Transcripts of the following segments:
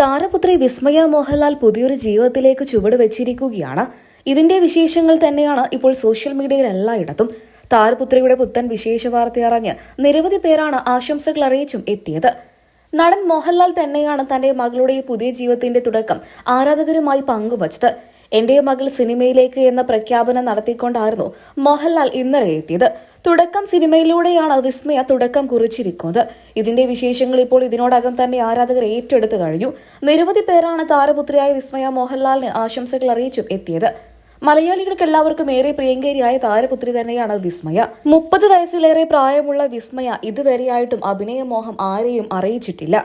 താരപുത്രി വിസ്മയ മോഹൻലാൽ പുതിയൊരു ജീവിതത്തിലേക്ക് ചുവട് വെച്ചിരിക്കുകയാണ്. ഇതിന്റെ വിശേഷങ്ങൾ തന്നെയാണ് ഇപ്പോൾ സോഷ്യൽ മീഡിയയിൽ എല്ലായിടത്തും. താരപുത്രിയുടെ പുത്തൻ വിശേഷ വാർത്ത അറിഞ്ഞ് നിരവധി പേരാണ് ആശംസകൾ അറിയിച്ചും എത്തിയത്. നടൻ മോഹൻലാൽ തന്നെയാണ് തന്റെ മകളുടെ പുതിയ ജീവിതത്തിന്റെ തുടക്കം ആരാധകരുമായി പങ്കുവച്ചത്. എന്റെ മകൾ സിനിമയിലേക്ക് എന്ന പ്രഖ്യാപനം നടത്തിക്കൊണ്ടായിരുന്നു മോഹൻലാൽ ഇന്നലെ എത്തിയത്. തുടക്കം സിനിമയിലൂടെയാണ് വിസ്മയ തുടക്കം കുറിച്ചിരിക്കുന്നത്. ഇതിന്റെ വിശേഷങ്ങൾ ഇപ്പോൾ ഇതിനോടകം തന്നെ ആരാധകർ ഏറ്റെടുത്തു കഴിഞ്ഞു. നിരവധി പേരാണ് താരപുത്രിയായ വിസ്മയ മോഹൻലാലിന് ആശംസകൾ അറിയിച്ചും എത്തിയത്. മലയാളികൾക്ക് എല്ലാവർക്കും ഏറെ പ്രിയങ്കരിയായ താരപുത്രി തന്നെയാണ് വിസ്മയ. മുപ്പത് വയസ്സിലേറെ പ്രായമുള്ള വിസ്മയ ഇതുവരെയായിട്ടും അഭിനയമോഹം ആരെയും അറിയിച്ചിട്ടില്ല.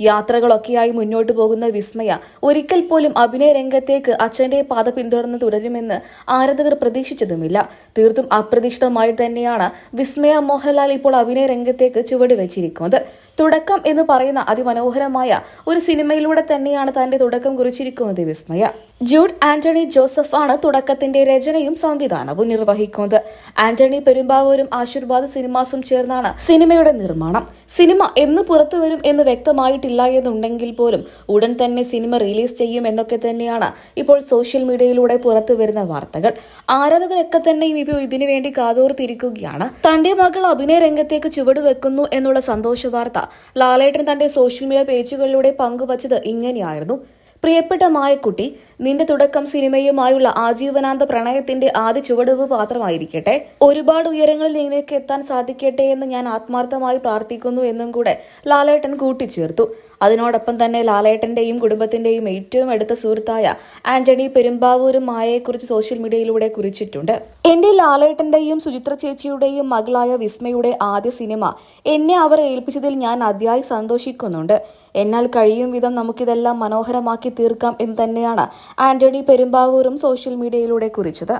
യാത്രകളൊക്കെയായി മുന്നോട്ടു പോകുന്ന വിസ്മയ ഒരിക്കൽ പോലും അഭിനയ രംഗത്തേക്ക് അച്ഛന്റെ പാത പിന്തുടർന്ന് തുടരുമെന്ന് ആരാധകർ പ്രതീക്ഷിച്ചതുമില്ല. തീർത്തും അപ്രതീക്ഷിതമായി തന്നെയാണ് വിസ്മയ മോഹൻലാൽ ഇപ്പോൾ അഭിനയ രംഗത്തേക്ക് ചുവട് വെച്ചിരിക്കുന്നത്. തുടക്കം എന്ന് പറയുന്ന അതിമനോഹരമായ ഒരു സിനിമയിലൂടെ തന്നെയാണ് തന്റെ തുടക്കം കുറിച്ചിരിക്കുന്നത് വിസ്മയ. ജൂഡ് ആന്റണി ജോസഫ് ആണ് തുടക്കത്തിന്റെ രചനയും സംവിധാനവും നിർവഹിക്കുന്നത്. ആന്റണി പെരുമ്പാവൂരും ആശീർവാദ് സിനിമാസും ചേർന്നാണ് സിനിമയുടെ നിർമ്മാണം. സിനിമ എന്ന് പുറത്തു വരും എന്ന് വ്യക്തമായിട്ടില്ല എന്നുണ്ടെങ്കിൽ പോലും ഉടൻ തന്നെ സിനിമ റിലീസ് ചെയ്യും എന്നൊക്കെ തന്നെയാണ് ഇപ്പോൾ സോഷ്യൽ മീഡിയയിലൂടെ പുറത്തു വരുന്ന വാർത്തകൾ. ആരാധകരൊക്കെ തന്നെ ഇപ്പോൾ ഇതിനു വേണ്ടി കാതോർത്തിരിക്കുകയാണ്. തന്റെ മകൾ അഭിനയ രംഗത്തേക്ക് ചുവടുവെക്കുന്നു എന്നുള്ള സന്തോഷ വാർത്ത ലാലേട്ടൻ തന്റെ സോഷ്യൽ മീഡിയ പേജുകളിലൂടെ പങ്കുവച്ചത് ഇങ്ങനെയായിരുന്നു. പ്രിയപ്പെട്ട മായക്കുട്ടി നിന്റെ തുടക്കം സിനിമയുമായുള്ള ആജീവനാന്ത പ്രണയത്തിന്റെ ആദ്യ ചുവടുവ് പാത്രമായിരിക്കട്ടെ ഒരുപാട് ഉയരങ്ങളിൽ നിനക്ക് എത്താൻ സാധിക്കട്ടെ എന്ന് ഞാൻ ആത്മാർത്ഥമായി പ്രാർത്ഥിക്കുന്നു എന്നും കൂടെ ലാലേട്ടൻ കൂട്ടിച്ചേർത്തു. അതിനോടൊപ്പം തന്നെ ലാലേട്ടന്റെയും കുടുംബത്തിന്റെയും ഏറ്റവും അടുത്ത സുഹൃത്തായ ആന്റണി പെരുമ്പാവൂരും മായയെക്കുറിച്ച് സോഷ്യൽ മീഡിയയിലൂടെ കുറിച്ചിട്ടുണ്ട്. എന്റെ ലാലേട്ടന്റെയും സുചിത്ര ചേച്ചിയുടെയും മകളായ വിസ്മയുടെ ആദ്യ സിനിമ എന്നെ അവർ ഏൽപ്പിച്ചതിൽ ഞാൻ അതിയായി സന്തോഷിക്കുന്നുണ്ട്. എന്നാൽ കഴിയും വിധം നമുക്കിതെല്ലാം മനോഹരമാക്കി തീർക്കാം എന്ന് തന്നെയാണ് ആന്റണി പെരുമ്പാവൂരും സോഷ്യൽ മീഡിയയിലൂടെ കുറിച്ചത്.